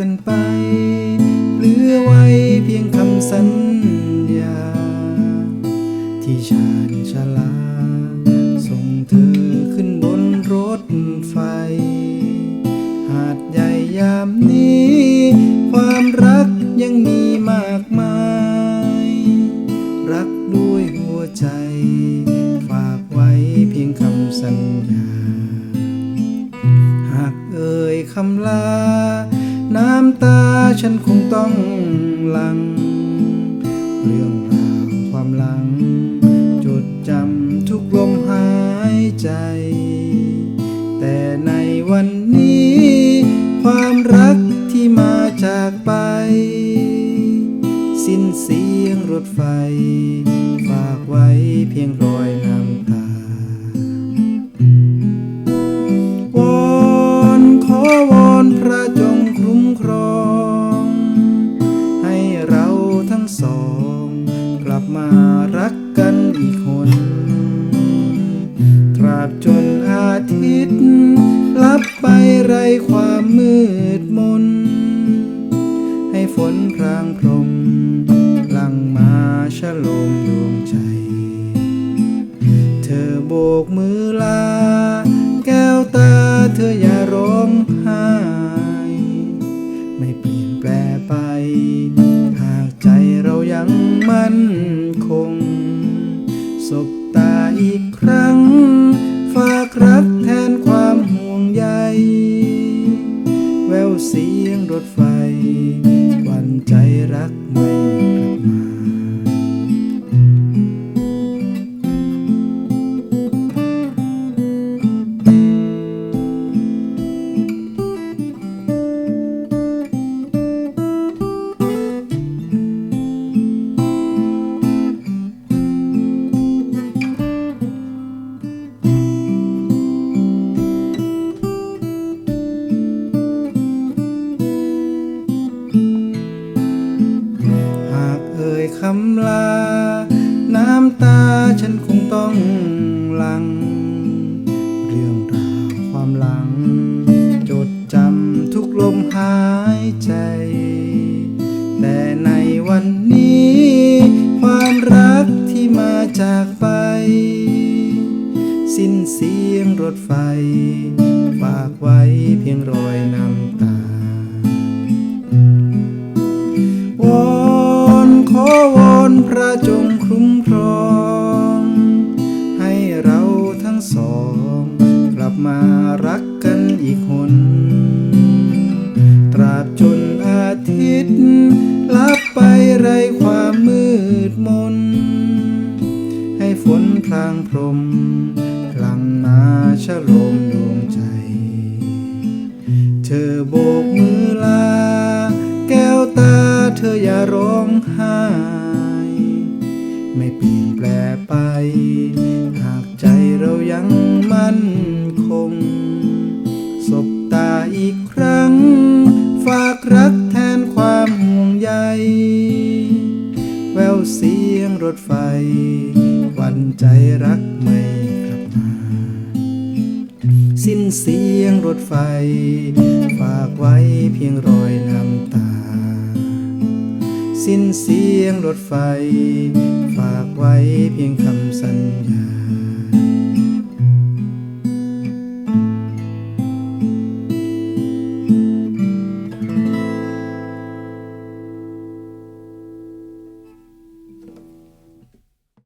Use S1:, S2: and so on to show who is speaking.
S1: กันไป เหลือไว้เพียงคำสัญญา ที่ชาญชลา ส่งเธอขึ้นบนรถไฟ หาดใหญ่ยามนี้ ความรักยังมีมากมาย รักด้วยหัวใจ ฝากไว้เพียงคำสัญญา หากเอ่ยคำลา น้ำตาฉันคงต้องหลัง เรื่องราวความหลัง จดจำทุกลมหายใจ แต่ในวันนี้ ความรักที่มาจากไป สิ้นเสียงรถไฟ ฝากไว้เพียงรอยน้ำ ความมืดมน ให้ฝนพรางพรมหลังมาชะลมดวงใจ เธอโบกมือลา แก้วตาเธออย่าร้องไห้ไม่เปลี่ยนแปลไป หากใจเรายังมั่นคง สบตาอีกครั้ง รักไม่ ตาฉันคงต้องหลัง เรื่องราวความหลัง จดจำทุกลมหายใจ แต่ในวันนี้ ความรักที่มาจากไป สิ้นเสียงรถไฟ ฝากไว้เพียงรอยน้ำตาวอนขอวอนพระจงคุ้มครอง มารักกันอีกคน ตราบจนอาทิตย์ ลับไปไรความมืดมน ให้ฝนพรางพรมพลังมาชะลมดวงใจ เธอโบกมือลา แก้วตาเธออย่าร้องไห้ ไม่เปลี่ยนแปลไป หากใจเรายังมั่น แววเสียงรถไฟหวันใจรักไม่กลับมา สิ้นเสียงรถไฟ ฝากไว้เพียงรอยน้ำตา สิ้นเสียงรถไฟ ฝากไว้เพียงคำ